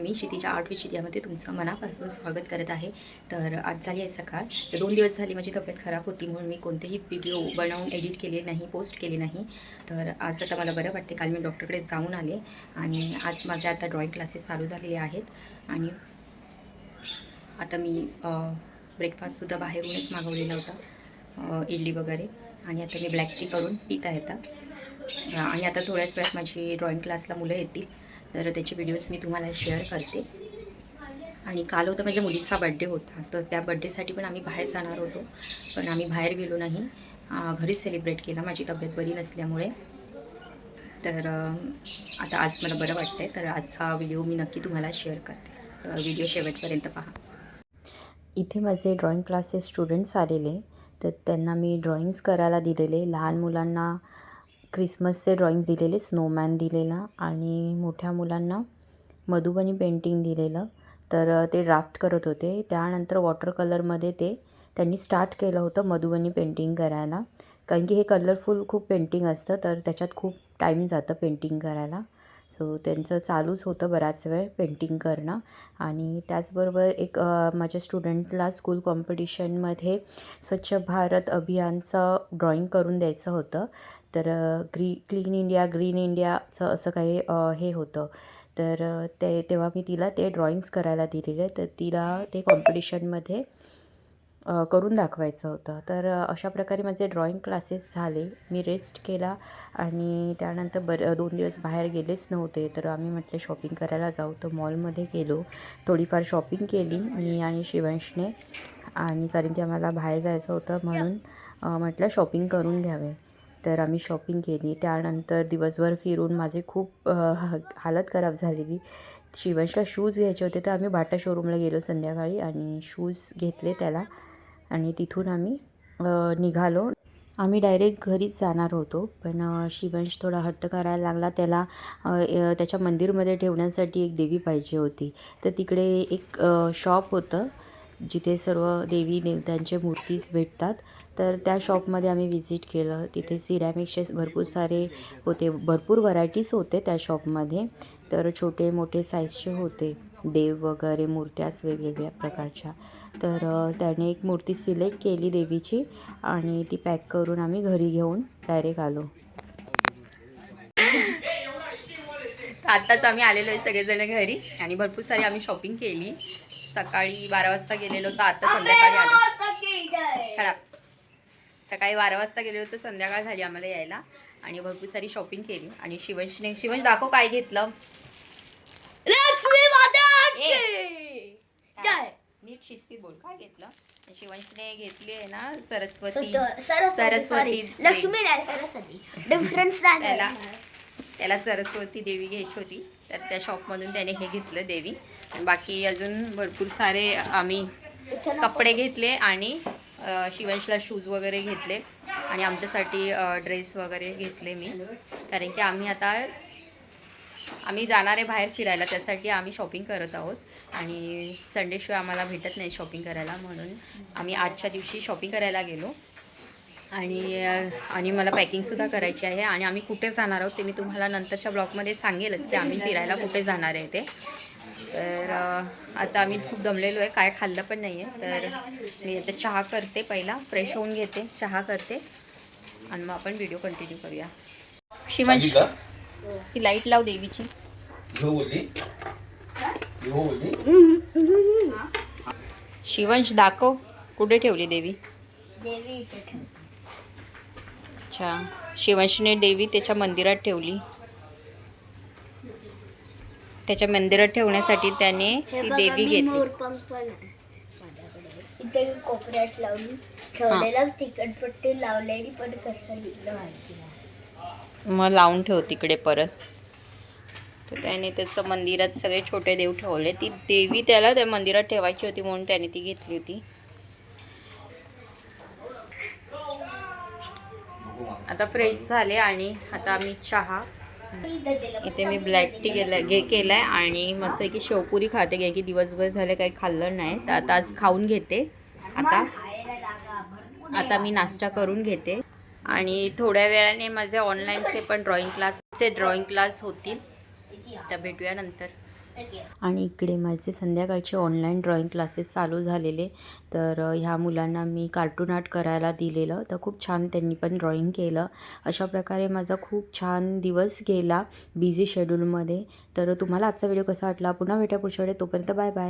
मी क्षितिजा आठ विषय यामध्ये तुमचं मनापासून स्वागत करत आहे. तर आज झाली आहे सकाळ. तर दोन दिवस झाली माझी तब्येत खराब होती म्हणून मी कोणतेही व्हिडिओ बनवून एडिट केले नाही पोस्ट केले नाही. तर आज आता मला बरं वाटते. काल मी डॉक्टरकडे जाऊन आले आणि आज माझ्या आता ड्रॉईंग क्लासेस चालू झालेले आहेत. आणि आता मी ब्रेकफास्टसुद्धा बाहेरूनच मागवलेला होता इडली वगैरे. आणि आता मी ब्लॅक टी करून पित आहे आता आणि आता थोड्याच वेळात माझी ड्रॉइंग क्लासला मुलं येतील तर त्याचे व्हिडिओज मी तुम्हाला शेअर करते. आणि काल होता माझ्या मुलीचा बड्डे होता तर त्या बड्डेसाठी पण आम्ही बाहेर जाणार होतो पण आम्ही बाहेर गेलो नाही. घरीच सेलिब्रेट केला माझी तब्येत बरी नसल्यामुळे. तर आता आज मला बरं वाटतं आहे तर आजचा व्हिडिओ मी नक्की तुम्हाला शेअर करते. तर व्हिडिओ शेवटपर्यंत पहा. इथे माझे ड्रॉईंग क्लासचे स्टुडंट्स आलेले. तर त्यांना मी ड्रॉईंग्स करायला दिलेले. लहान मुलांना क्रिसमसचे ड्रॉईंग्स दिलेले स्नोमॅन दिलेला आणि मोठ्या मुलांना मधुबनी पेंटिंग दिलेलं. तर ते ड्राफ्ट करत होते. त्यानंतर वॉटर कलरमध्ये ते त्यांनी स्टार्ट केलं होतं मधुबनी पेंटिंग करायला. कारण की हे कलरफुल खूप पेंटिंग असतं तर त्याच्यात खूप टाईम जातं पेंटिंग करायला. सो त्यांचं चालूच होतं बराच वेळ पेंटिंग करणं. आणि त्याचबरोबर एक माझ्या स्टुडंटला स्कूल कॉम्पिटिशनमध्ये स्वच्छ भारत अभियानचं ड्रॉइंग करून द्यायचं होतं. तर ग्री क्लीन इंडिया ग्रीन इंडियाचं असं काही हे होतं. तर ते तेव्हा मी तिला ते ड्रॉइंग्स करायला दिलेले. तर तिला ते कॉम्पिटिशनमध्ये करून दाखवायचं होतं. तर अशा प्रकारे माझे ड्रॉइंग क्लासेस झाले. मी रेस्ट केला आणि त्यानंतर बर दोन दिवस बाहेर गेलेच नव्हते. तर आम्ही म्हटलं शॉपिंग करायला जाऊ. तर मॉलमध्ये गेलो. थोडीफार शॉपिंग केली मी आणि शिवांशने. आणि कारण की आम्हाला बाहेर जायचं होतं म्हणून म्हटलं शॉपिंग करून घ्यावे. तर आम्ही शॉपिंग केली. त्यानंतर दिवसभर फिरून माझे खूप हालत खराब झालेली. शिवांशला शूज घ्यायचे होते. तर आम्ही बाटा शोरूमला गेलो संध्याकाळी आणि शूज घेतले त्याला. आणि तिथून आम्ही निघालो. आम्ही डायरेक्ट घरीच जाणार होतो पण शिवंश थोडा हट्ट करायला लागला. त्याला त्याच्या मंदिरमध्ये ठेवण्यासाठी एक देवी पाहिजे होती. तर तिकडे एक शॉप होतं जिथे सर्व देवी देवतांचे मूर्तीज भेटतात. तर त्या शॉपमध्ये आम्ही व्हिजिट केलं. तिथे सिरॅमिक्सचे भरपूर सारे होते भरपूर व्हरायटीज होते त्या शॉपमध्ये. तर छोटे मोठे साईजचे होते. देव वगैरे मूर्त्यास वेगवेगळ्या प्रकारच्या. तर त्याने एक मूर्ती सिलेक्ट केली देवीची आणि ती पॅक करून आम्ही घरी घेऊन डायरेक्ट आलो. आत्ताच आम्ही आलेलो आहे सगळेजण घरी आणि भरपूर सारी आम्ही शॉपिंग केली. सकाळी बारा वाजता गेलेलो तर आता संध्याकाळी आलो. खराब सकाळी बारा वाजता गेलेलो तर संध्याकाळ झाली आम्हाला यायला. आणि भरपूर सारी शॉपिंग केली. आणि शिवंशने शिवंश दाखव काय घेतलं. नीट शिस्तीत बोल. काय घेतलं? शिवंशने घेतली आहे ना सरस्वती. सरस्वती. लक्ष्मी नाही सरस्वती. डिफरन्स त्याला त्याला सरस्वती देवी घ्यायची होती. तर त्या शॉपमधून त्याने हे घेतलं देवी. आणि बाकी अजून भरपूर सारे आम्ही कपडे घेतले आणि अ, शिवंशला शूज वगैरे घेतले. आणि आमच्यासाठी ड्रेस वगैरे घेतले मी. कारण की आम्ही आता आम्ही जाणार आहे बाहेर फिरायला त्यासाठी आम्ही शॉपिंग करत आहोत. आणि संडेशिवाय आम्हाला भेटत नाही शॉपिंग करायला म्हणून आम्ही आजच्या दिवशी शॉपिंग करायला गेलो. आणि आणि मला पॅकिंगसुद्धा करायची आहे. आणि आम्ही कुठे जाणार आहोत ते मी तुम्हाला नंतरच्या ब्लॉगमध्ये सांगेलच ते आम्ही फिरायला कुठे जाणार आहे ते. तर आता आम्ही खूप दमलेलो आहे. काय खाल्लं पण नाही आहे तर मी आता चहा करते पहिला. फ्रेश होऊन घेते. चहा करते. आणि मग आपण व्हिडिओ कंटिन्यू करूया. शिवंश ती लाइट लाव देवीची. शिवंश दाखव. कुठे ठेवली देवी? देवी इथे ठेव. अच्छा. शिवंशने देवी त्याच्या मंदिरात ठेवली. त्याच्या मंदिरात ठेवण्यासाठी त्याने हे ती देवी घेतली. इथे कोपऱ्यात लावून ठेवलेलं तिकटपट्टी लावलेली पण कसं लिहिलं. मग लावून ठेव तिकडे परत. तर त्याने त्याचं मंदिरात सगळे छोटे देव ठेवले. ती देवी त्याला त्या मंदिरात ठेवायची होती म्हणून त्याने ती घेतली होती. आता फ्रेश झाले आणि आता आम्ही चहा. इथे मी ब्लॅक टी केलं घे केलं आहे आणि मस्त की शेवपुरी खाते. काय की दिवसभर झाले काही खाल्लं नाही. तर आता आज खाऊन घेते. आता आता मी नाश्ता करून घेते. आणि थोड्या वेळाने माझे ऑनलाईनचे पण ड्रॉइंग क्लासचे ड्रॉइंग क्लास होतील. तर भेटूया नंतर. आणि इकडे माझे संध्याकाळचे ऑनलाईन ड्रॉइंग क्लासेस चालू झालेले. तर ह्या मुलांना मी कार्टून आर्ट करायला दिलेलं. तर खूप छान त्यांनी पण ड्रॉइंग केलं. अशा प्रकारे माझा खूप छान दिवस गेला बिझी शेड्यूलमध्ये तर तुम्हाला आजचा व्हिडिओ कसा वाटला? पुन्हा भेटा पुढच्या वेळे तोपर्यंत बाय बाय